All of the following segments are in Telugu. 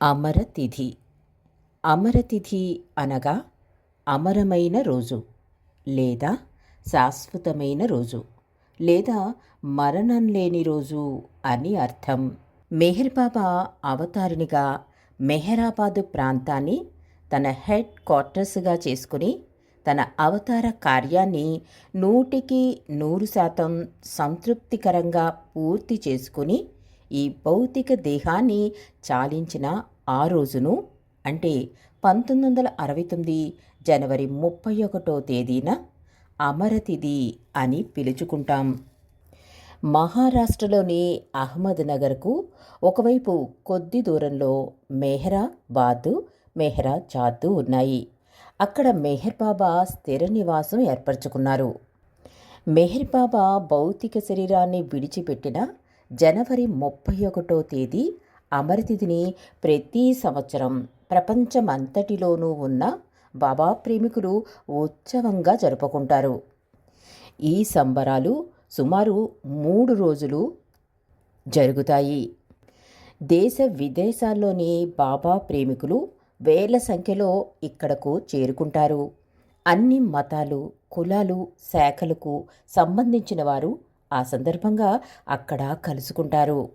అమరతిథి. అమరతిథి అనగా అమరమైన రోజు లేదా శాశ్వతమైన రోజు లేదా మరణం లేని రోజు అని అర్థం. మెహర్ బాబా అవతారినిగా మెహరాబాదు ప్రాంతాన్ని తన హెడ్ క్వార్టర్స్గా చేసుకుని తన అవతార కార్యాన్ని నూటికి నూరు శాతం సంతృప్తికరంగా పూర్తి చేసుకుని ఈ భౌతిక దేహాన్ని చాలించిన ఆ రోజును అంటే పంతొమ్మిది వందల అరవై తొమ్మిది జనవరి ముప్పై ఒకటో తేదీన అమరతిథి అని పిలుచుకుంటాం. మహారాష్ట్రలోని అహ్మద్నగర్కు ఒకవైపు కొద్ది దూరంలో మెహ్రాబాద్ మెహ్రాజాద్ ఉన్నాయి. అక్కడ మెహర్ బాబా స్థిర నివాసం ఏర్పరచుకున్నారు. మెహర్ బాబా భౌతిక శరీరాన్ని విడిచిపెట్టిన జనవరి ముప్పై ఒకటో తేదీ అమరతిథిని ప్రతి సంవత్సరం ప్రపంచమంతటిలోనూ ఉన్న బాబా ప్రేమికులు ఉత్సవంగా జరుపుకుంటారు. ఈ సంబరాలు సుమారు మూడు రోజులు జరుగుతాయి. దేశ విదేశాల్లోని బాబా ప్రేమికులు వేల సంఖ్యలో ఇక్కడకు చేరుకుంటారు. అన్ని మతాలు కులాలు శాఖలకు సంబంధించిన వారు ఆ సందర్భంగా అక్కడ కలుసుకుంటారు.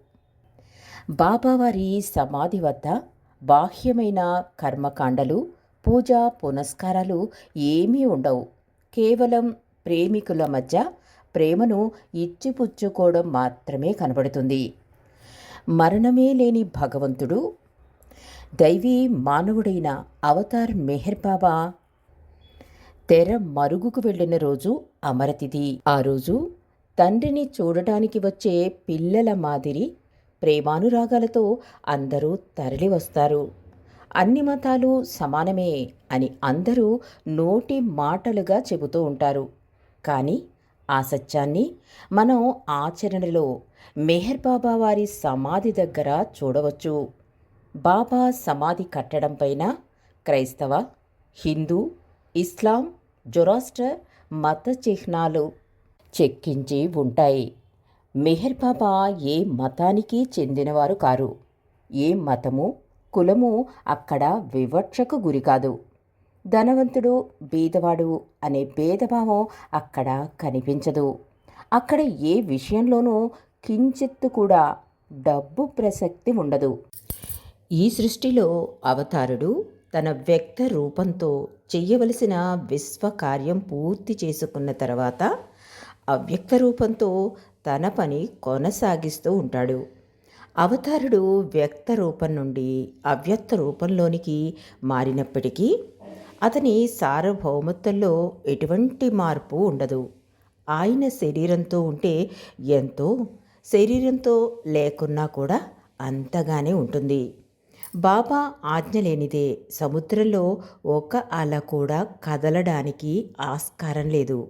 బాబావారి సమాధి వద్ద బాహ్యమైన కర్మకాండలు పూజా పునస్కారాలు ఏమీ ఉండవు. కేవలం ప్రేమికుల మధ్య ప్రేమను ఇచ్చిపుచ్చుకోవడం మాత్రమే కనబడుతుంది. మరణమే లేని భగవంతుడు దైవీ మానవుడైన అవతార్ మెహర్ బాబా తెర మరుగుకు వెళ్ళిన రోజు అమరతిథి. ఆ రోజు తండ్రిని చూడటానికి వచ్చే పిల్లల మాదిరి ప్రేమానురాగాలతో అందరూ తరలి వస్తారు. అన్ని మతాలు సమానమే అని అందరూ నోటి మాటలుగా చెబుతూ ఉంటారు. కానీ ఆ సత్యాన్ని మనం ఆచరణలో మెహర్ బాబా వారి సమాధి దగ్గర చూడవచ్చు. బాబా సమాధి కట్టడం పైన క్రైస్తవ హిందూ ఇస్లాం జొరాస్టర్ మత చిహ్నాలు చెక్కించి ఉంటాయి. మెహర్ బాబా ఏ మతానికి చెందినవారు కారు. ఏ మతము కులము అక్కడ వివక్షకు గురికాదు ధనవంతుడు బీదవాడు అనే భేదభావం అక్కడ కనిపించదు. అక్కడ ఏ విషయంలోనూ కించిత్తు కూడా డబ్బు ప్రసక్తి ఉండదు. ఈ సృష్టిలో అవతారుడు తన వ్యక్త రూపంతో చెయ్యవలసిన విశ్వకార్యం పూర్తి చేసుకున్న తర్వాత అవ్యక్త రూపంతో తన పని కొనసాగిస్తూ ఉంటాడు. అవతారుడు వ్యక్త రూపం నుండి అవ్యక్త రూపంలోనికి మారినప్పటికీ అతని సార్వభౌమత్వంలో ఎటువంటి మార్పు ఉండదు. ఆయన శరీరంతో ఉంటే ఎంతో శరీరంతో లేకున్నా కూడా అంతగానే ఉంటుంది. బాబా ఆజ్ఞ లేనిదే సముద్రంలో ఒక అల కూడా కదలడానికి ఆస్కారం లేదు.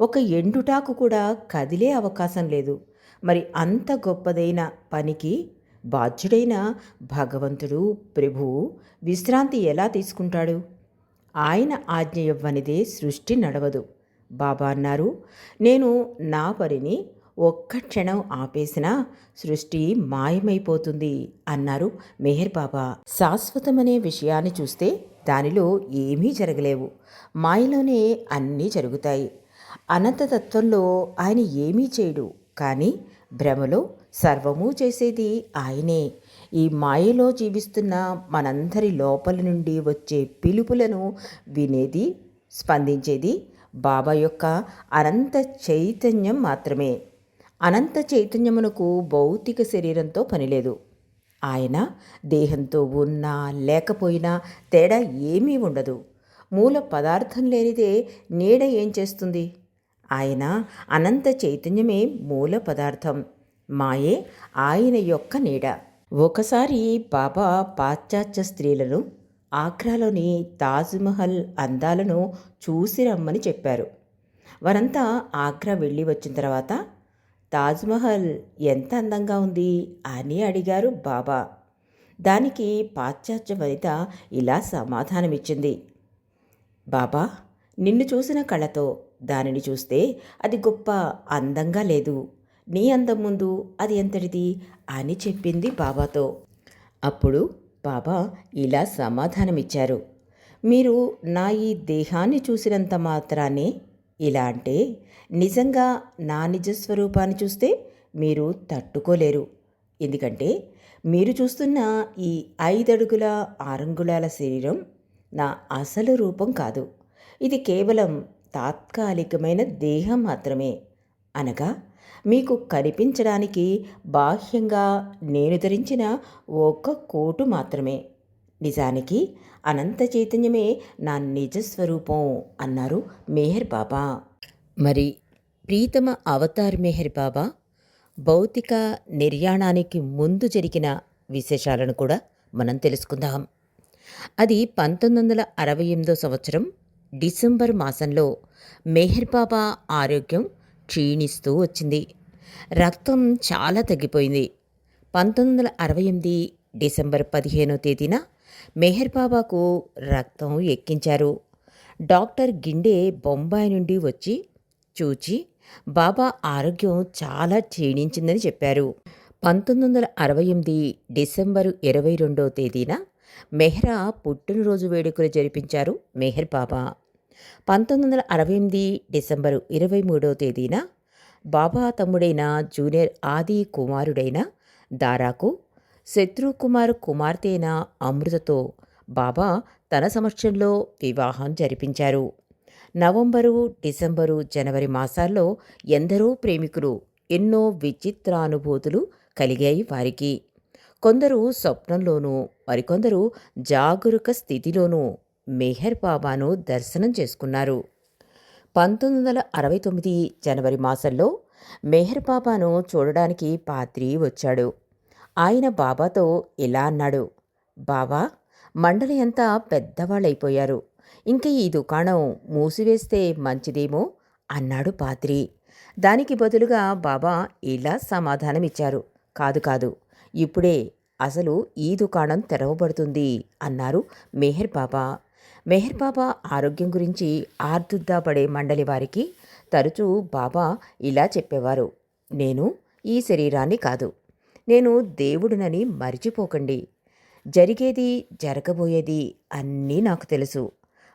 ఒక ఎండుటాకు కూడా కదిలే అవకాశం లేదు. మరి అంత గొప్పదైన పనికి బాధ్యుడైన భగవంతుడు ప్రభువు విశ్రాంతి ఎలా తీసుకుంటాడు? ఆయన ఆజ్ఞ ఇవ్వనిదే సృష్టి నడవదు. బాబా అన్నారు నేను నా పనిని ఒక్క క్షణం ఆపేసినా సృష్టి మాయమైపోతుంది అన్నారు మెహర్ బాబా. శాశ్వతమనే విషయాన్ని చూస్తే దానిలో ఏమీ జరగలేవు. మాయలోనే అన్నీ జరుగుతాయి. అనంతతత్వంలో ఆయన ఏమీ చేయడు. కానీ భ్రమలో సర్వము చేసేది ఆయనే. ఈ మాయలో జీవిస్తున్న మనందరి లోపల నుండి వచ్చే పిలుపులను వినేది స్పందించేది బాబా యొక్క అనంత చైతన్యం మాత్రమే. అనంత చైతన్యమునకు భౌతిక శరీరంతో పనిలేదు. ఆయన దేహంతో ఉన్నా లేకపోయినా తేడా ఏమీ ఉండదు. మూల పదార్థం లేనిదే నీడ ఏం చేస్తుంది? ఆయన అనంత చైతన్యమే మూల పదార్థం. మాయే ఆయన యొక్క నీడ. ఒకసారి బాబా పాశ్చాత్య స్త్రీలను ఆగ్రాలోని తాజ్మహల్ అందాలను చూసి రమ్మని చెప్పారు. వారంతా ఆగ్రా వెళ్ళి వచ్చిన తర్వాత తాజ్మహల్ ఎంత అందంగా ఉంది అని అడిగారు బాబా. దానికి పాశ్చాత్య వనిత ఇలా సమాధానమిచ్చింది. బాబా నిన్ను చూసిన కళ్ళతో దానిని చూస్తే అది గొప్ప అందంగా లేదు. నీ అందం ముందు అది ఎంతటిది అని చెప్పింది బాబాతో. అప్పుడు బాబా ఇలా సమాధానమిచ్చారు. మీరు నా ఈ దేహాన్ని చూసినంత మాత్రానే ఇలా అంటే నిజంగా నా నిజస్వరూపాన్ని చూస్తే మీరు తట్టుకోలేరు. ఎందుకంటే మీరు చూస్తున్న ఈ ఐదడుగుల ఆరంగుళాల శరీరం నా అసలు రూపం కాదు. ఇది కేవలం తాత్కాలికమైన దేహం మాత్రమే. అనగా మీకు కనిపించడానికి బాహ్యంగా నేను ధరించిన ఒక్క కోటు మాత్రమే. నిజానికి అనంత చైతన్యమే నా నిజస్వరూపం అన్నారు మెహర్ బాబా. మరి ప్రీతమ అవతార్ మెహర్ బాబా భౌతిక నిర్యాణానికి ముందు జరిగిన విశేషాలను కూడా మనం తెలుసుకుందాం. అది పంతొమ్మిది వందల అరవై ఎనిమిదో సంవత్సరం డిసెంబర్ మాసంలో మెహర్ బాబా ఆరోగ్యం క్షీణిస్తూ వచ్చింది. రక్తం చాలా తగ్గిపోయింది. పంతొమ్మిది వందల అరవై ఎనిమిది డిసెంబర్ పదిహేనో తేదీన మెహర్ బాబాకు రక్తం ఎక్కించారు. డాక్టర్ గిండే బొంబాయి నుండి వచ్చి చూచి బాబా ఆరోగ్యం చాలా క్షీణించిందని చెప్పారు. పంతొమ్మిది వందల అరవై ఎనిమిది డిసెంబరు ఇరవై రెండో తేదీన మెహ్రా పుట్టినరోజు వేడుకలు జరిపించారు మెహర్ బాబా. పంతొమ్మిది వందల అరవై ఎనిమిది డిసెంబరు ఇరవై మూడో తేదీన బాబా తమ్ముడైన జూనియర్ ఆది కుమారుడైన దారాకు శత్రుకుమార్ కుమార్తె అయిన అమృతతో బాబా తన సమక్షంలో వివాహం జరిపించారు. నవంబరు డిసెంబరు జనవరి మాసాల్లో ఎందరో ప్రేమికులు ఎన్నో విచిత్రానుభూతులు కలిగాయి వారికి. కొందరు స్వప్నంలోనూ మరికొందరు జాగరూక స్థితిలోనూ మెహర్ బాబాను దర్శనం చేసుకున్నారు. పంతొమ్మిది వందల అరవై తొమ్మిది జనవరి మాసంలో మెహర్ బాబాను చూడడానికి పాత్రి వచ్చాడు. ఆయన బాబాతో ఇలా అన్నాడు బాబా మండలి అంతా పెద్దవాళ్ళైపోయారు. ఇంక ఈ దుకాణం మూసివేస్తే మంచిదేమో అన్నాడు పాత్రి. దానికి బదులుగా బాబా ఇలా సమాధానమిచ్చారు కాదు కాదు ఇప్పుడే అసలు ఈ దుకాణం తెరవబడుతుంది అన్నారు మెహర్ బాబా. మెహర్ బాబా ఆరోగ్యం గురించి ఆర్దుద్దాపడే మండలి వారికి తరచూ బాబా ఇలా చెప్పేవారు. నేను ఈ శరీరాన్ని కాదు. నేను దేవుడినని మరిచిపోకండి. జరిగేది జరగబోయేది అన్నీ నాకు తెలుసు.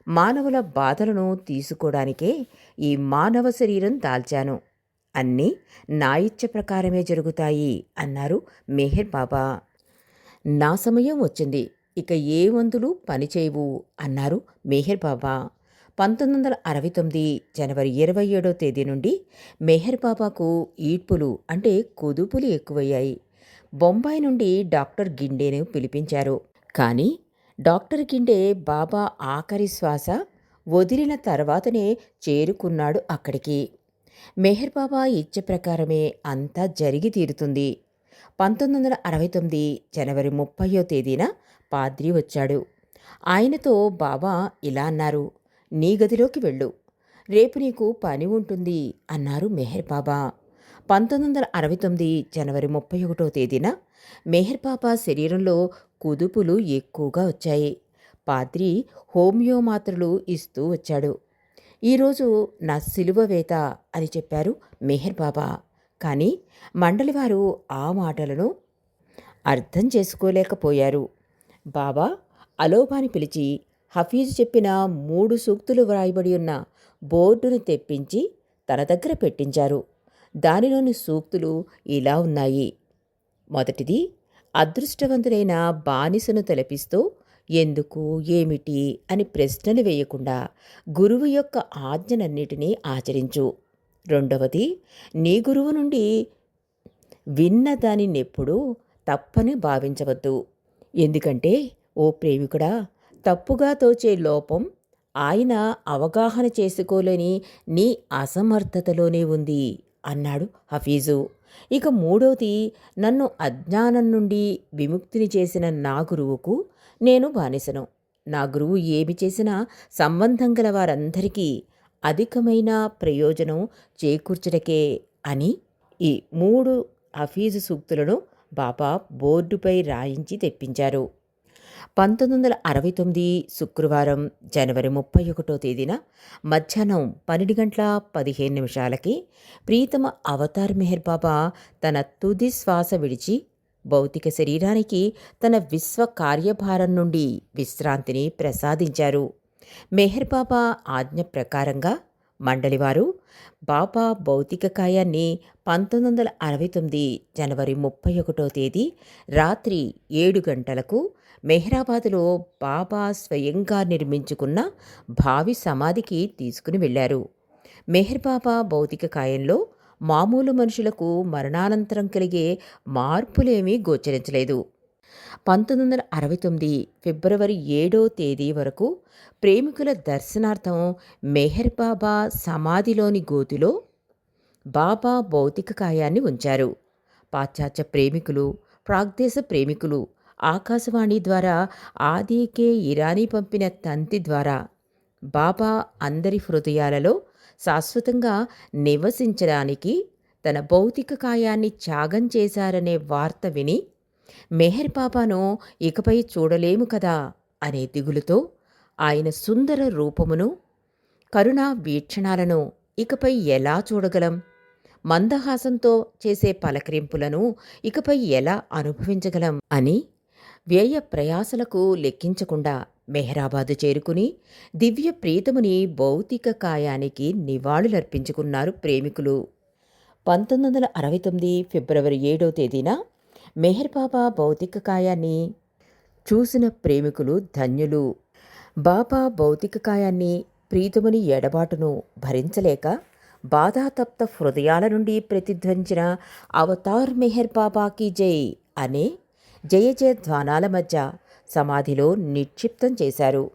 మానవుల బాధలను తీసుకోవడానికే ఈ మానవ శరీరం దాల్చాను. అన్నీ నా ఇచ్చ ప్రకారమే జరుగుతాయి అన్నారు మెహర్ బాబా. నా సమయం వచ్చింది. ఇక ఏ వంతులు పనిచేయవు అన్నారు మెహర్ బాబా. పంతొమ్మిది వందల అరవై తొమ్మిది జనవరి ఇరవై ఏడో తేదీ నుండి మెహర్ బాబాకు ఈడ్పులు అంటే కుదుపులు ఎక్కువయ్యాయి. బొంబాయి నుండి డాక్టర్ గిండేను పిలిపించారు. కానీ డాక్టర్ గిండే బాబా ఆఖరి శ్వాస వదిలిన తర్వాతనే చేరుకున్నాడు అక్కడికి. మెహర్ బాబా ఇచ్చ ప్రకారమే అంతా జరిగి తీరుతుంది. పంతొమ్మిది వందల అరవై తొమ్మిది జనవరి ముప్పయో తేదీన పాద్రి వచ్చాడు. ఆయనతో బాబా ఇలా అన్నారు నీ గదిలోకి వెళ్ళు. రేపు నీకు పని ఉంటుంది అన్నారు మెహర్ బాబా. పంతొమ్మిది వందల అరవై తొమ్మిది జనవరి ముప్పై ఒకటో తేదీన మెహర్ బాబా శరీరంలో కుదుపులు ఎక్కువగా వచ్చాయి. పాద్రి హోమియో మాత్రలు ఇస్తూ వచ్చాడు. ఈరోజు నా సిలువ వేత అని చెప్పారు మెహర్ బాబా. కానీ మండలివారు ఆ మాటలను అర్థం చేసుకోలేకపోయారు. బాబా అలోబాని పిలిచి హఫీజు చెప్పిన మూడు సూక్తులు వ్రాయబడి ఉన్న బోర్డును తెప్పించి తన దగ్గర పెట్టించారు. దానిలోని సూక్తులు ఇలా ఉన్నాయి. మొదటిది అదృష్టవంతులైన బానిసను తలపిస్తూ ఎందుకు ఏమిటి అని ప్రశ్నలు వేయకుండా గురువు యొక్క ఆజ్ఞలన్నిటినీ ఆచరించు. రెండవది నీ గురువు నుండి విన్న దానినెప్పుడూ తప్పని భావించవద్దు. ఎందుకంటే ఓ ప్రేమికుడా తప్పుగా తోచే లోపం ఆయన అవగాహన చేసుకోలేని నీ అసమర్థతలోనే ఉంది అన్నాడు హఫీజు. ఇక మూడవది నన్ను అజ్ఞానం నుండి విముక్తిని చేసిన నా గురువుకు నేను బానిసను. నా గురువు ఏమి చేసినా సంబంధం గల వారందరికీ అధికమైన ప్రయోజనం చేకూర్చడకే అని ఈ మూడు హఫీజు సూక్తులను బాబా బోర్డుపై రాయించి తెప్పించారు. పంతొమ్మిది వందల అరవై తొమ్మిది శుక్రవారం జనవరి ముప్పై ఒకటో తేదీన మధ్యాహ్నం పన్నెండు గంటల పదిహేను నిమిషాలకి ప్రీతమ అవతార్ మెహర్ బాబా తన తుది శ్వాస విడిచి భౌతిక శరీరానికి తన విశ్వ కార్యభారం నుండి విశ్రాంతిని ప్రసాదించారు. మెహర్ బాబా ఆజ్ఞ ప్రకారంగా మండలివారు బాబా భౌతిక కాయాన్ని పంతొమ్మిది వందల అరవై తొమ్మిది జనవరి ముప్పై ఒకటో తేదీ రాత్రి ఏడు గంటలకు మెహ్రాబాద్లో బాబా స్వయంగా నిర్మించుకున్న భావి సమాధికి తీసుకుని వెళ్ళారు. మెహర్ బాబా భౌతిక కాయంలో మామూలు మనుషులకు మరణానంతరం కలిగే మార్పులేమీ గోచరించలేదు. పంతొమ్మిది వందల అరవై తొమ్మిది ఫిబ్రవరి ఏడో తేదీ వరకు ప్రేమికుల దర్శనార్థం మెహర్ బాబా సమాధిలోని గోతిలో బాబా భౌతిక కాయాన్ని ఉంచారు. పాశ్చాత్య ప్రేమికులు ప్రాగ్దేశ ప్రేమికులు ఆకాశవాణి ద్వారా ఆదికే ఇరానీ పంపిన తంతి ద్వారా బాబా అందరి హృదయాలలో శాశ్వతంగా నివసించడానికి తన భౌతిక కాయాన్ని త్యాగం చేశారనే వార్త విని మెహర్ బాబాను ఇకపై చూడలేము కదా అనే దిగులుతో ఆయన సుందర రూపమును కరుణా వీక్షణాలను ఇకపై ఎలా చూడగలం? మందహాసంతో చేసే పలకరింపులను ఇకపై ఎలా అనుభవించగలం అని వ్యయ ప్రయాసలకు లెక్కించకుండా మెహరాబాదు చేరుకుని దివ్య ప్రీతముని భౌతిక కాయానికి నివాళులర్పించుకున్నారు ప్రేమికులు. పంతొమ్మిది వందల అరవై తొమ్మిది ఫిబ్రవరి ఏడో తేదీన మెహర్ బాబా భౌతిక కాయాన్ని చూసిన ప్రేమికులు ధన్యులు. బాబా భౌతిక కాయాన్ని ప్రీతముని ఎడబాటును భరించలేక బాధాతప్త హృదయాల నుండి ప్రతిధ్వనించిన అవతార్ మెహర్ బాబాకి జై అనే జయ జయ ధ్వానాల మధ్య సమాధిలో నిక్షిప్తం చేశారు.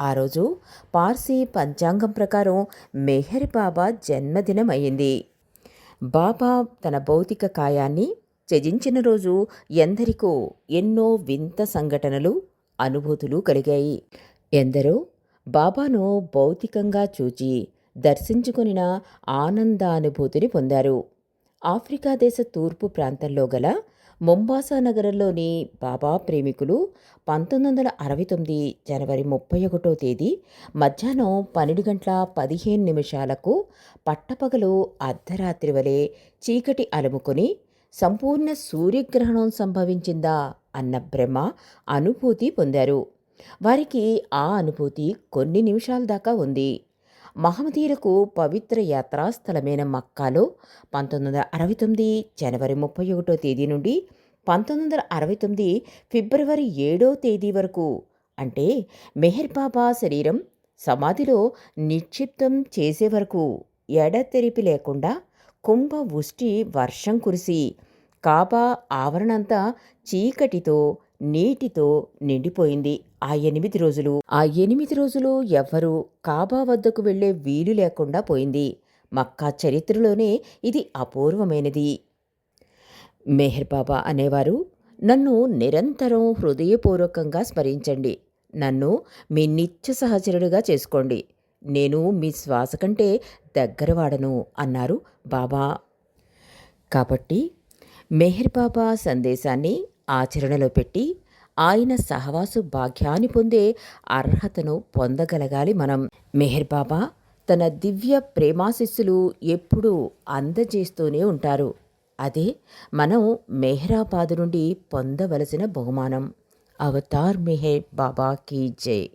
ఆ రోజు పార్సీ పంచాంగం ప్రకారం మెహర్ బాబా జన్మదినం అయింది బాబా తన భౌతిక కాయాన్ని త్యజించిన రోజు ఎందరికో ఎన్నో వింత సంఘటనలు అనుభూతులు కలిగాయి. ఎందరో బాబాను భౌతికంగా చూచి దర్శించుకొనిన ఆనందానుభూతిని పొందారు. ఆఫ్రికా దేశ తూర్పు ప్రాంతంలో గల మొంబాసా నగరంలోని బాబా ప్రేమికులు పంతొమ్మిది వందల అరవై తొమ్మిది జనవరి ముప్పై ఒకటో తేదీ మధ్యాహ్నం పన్నెండు గంటల పదిహేను నిమిషాలకు పట్టపగలు అర్ధరాత్రి వలె చీకటి అలుముకొని సంపూర్ణ సూర్యగ్రహణం సంభవించిందా అన్న భ్రమ అనుభూతి పొందారు. వారికి ఆ అనుభూతి కొన్ని నిమిషాల దాకా ఉంది. మహమ్మదీయులకు పవిత్ర యాత్రాస్థలమైన మక్కాలో పంతొమ్మిది వందల అరవై తొమ్మిది జనవరి ముప్పై ఒకటో తేదీ నుండి పంతొమ్మిది వందల అరవై తొమ్మిది ఫిబ్రవరి ఏడో తేదీ వరకు అంటే మెహర్ బాబా శరీరం సమాధిలో నిక్షిప్తం చేసే వరకు ఎడతెరిపి లేకుండా కుంభ ఉష్టి వర్షం కురిసి కాబా ఆవరణంతా చీకటితో నీటితో నిండిపోయింది. ఆ ఎనిమిది రోజులు. ఆ ఎనిమిది రోజులు ఎవ్వరూ కాబా వద్దకు వెళ్ళే వీలు లేకుండా పోయింది. మక్కా చరిత్రలోనే ఇది అపూర్వమైనది. మెహర్ బాబా అనేవారు నన్ను నిరంతరం హృదయపూర్వకంగా స్మరించండి. నన్ను మీ నిత్య సహచరుడిగా చేసుకోండి. నేను మీ శ్వాస కంటే దగ్గరవాడను అన్నారు బాబా. కాబట్టి మెహర్ బాబా సందేశాన్ని ఆచరణలో పెట్టి ఆయన సహవాసు భాగ్యాన్ని పొందే అర్హతను పొందగలగాలి మనం. మెహర్ బాబా తన దివ్య ప్రేమాశిస్సులు ఎప్పుడూ అందజేస్తూనే ఉంటారు. అదే మనం మెహ్రాబాద్ నుండి పొందవలసిన బహుమానం. అవతార్ మెహర్ బాబా కీ జై.